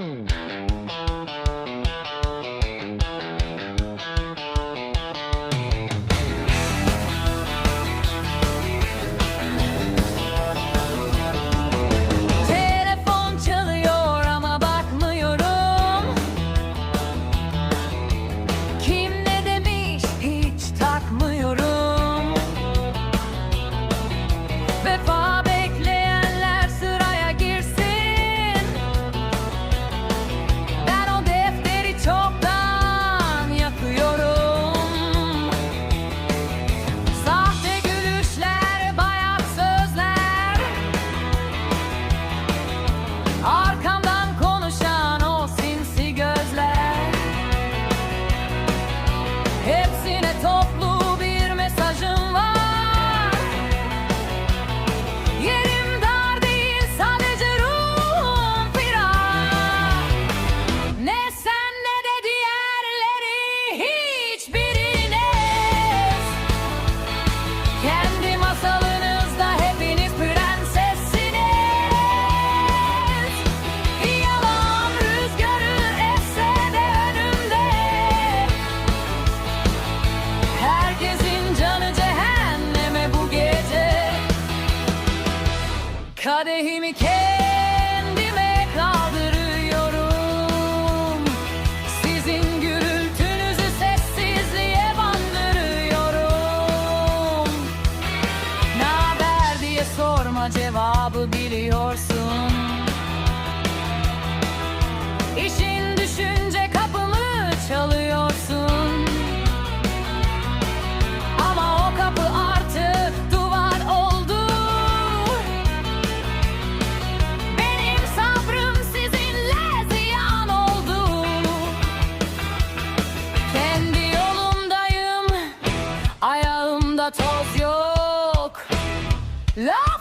Mm. Kendi masalınızda hepiniz prensessiniz. Yalan rüzgarı esse de önümde. Herkesin canı cehenneme bu gece. Kadehimi kendime cevabı biliyorsun. İşin düşünce kapımı çalıyorsun. Ama o kapı artık duvar oldu. Benim sabrım sizinle ziyan oldu. Kendi yolumdayım, ayağımda toz yok. Laf